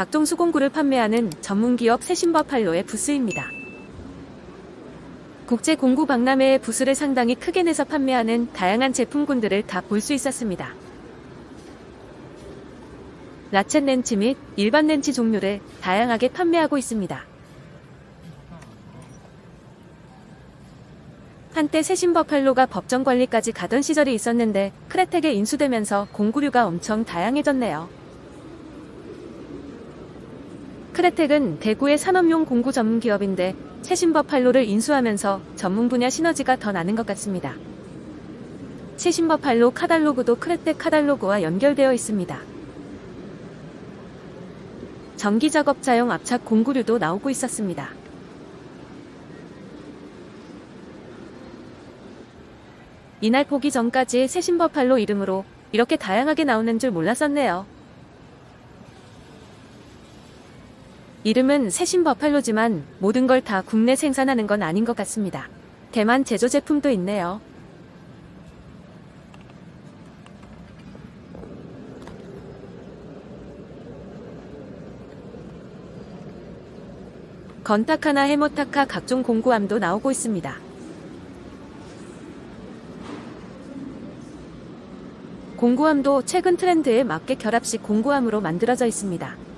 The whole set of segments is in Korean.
각종 수공구를 판매하는 전문기업 세신버 팔로의 부스입니다. 국제 공구 박람회의 부스를 상당히 크게 내서 판매하는 다양한 제품군들을 다 볼 수 있었습니다. 라쳇 렌치 및 일반 렌치 종류를 다양하게 판매하고 있습니다. 한때 세신버팔로가 법정 관리까지 가던 시절이 있었는데 크레텍에 인수되면서 공구류가 엄청 다양해졌네요. 크레텍은 대구의 산업용 공구 전문 기업인데 세신버팔로를 인수하면서 전문 분야 시너지가 더 나는 것 같습니다. 세신버팔로 카달로그도 크레텍 카달로그와 연결되어 있습니다. 전기 작업자용 압착 공구류도 나오고 있었습니다. 이날 보기 전까지 세신버팔로 이름으로 이렇게 다양하게 나오는 줄 몰랐었네요. 이름은 세신버팔로지만 모든 걸 다 국내 생산하는 건 아닌 것 같습니다. 대만 제조 제품도 있네요. 건타카나 해모타카 각종 공구함도 나오고 있습니다. 공구함도 최근 트렌드에 맞게 결합식 공구함으로 만들어져 있습니다.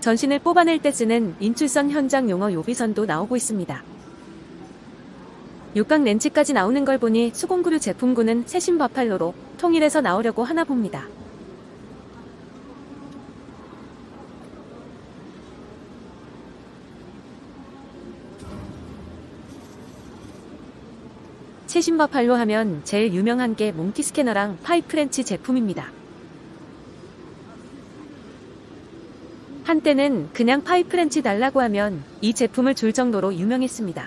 전신을 뽑아낼 때 쓰는 인출선 현장 용어 요비선도 나오고 있습니다. 육각 렌치까지 나오는 걸 보니 수공구류 제품군은 세신 버팔로로 통일해서 나오려고 하나 봅니다. 세신버팔로 하면 제일 유명한 게 몽티 스캐너랑 파이프렌치 제품입니다. 한때는 그냥 파이프렌치 달라고 하면 이 제품을 줄 정도로 유명했습니다.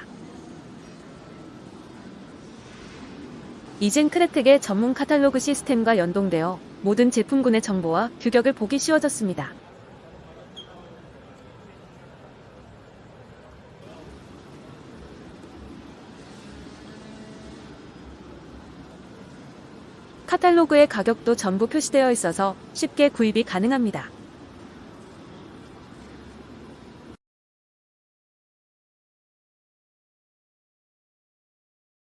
이젠 크레텍의 전문 카탈로그 시스템과 연동되어 모든 제품군의 정보와 규격을 보기 쉬워졌습니다. 카탈로그의 가격도 전부 표시되어 있어서 쉽게 구입이 가능합니다.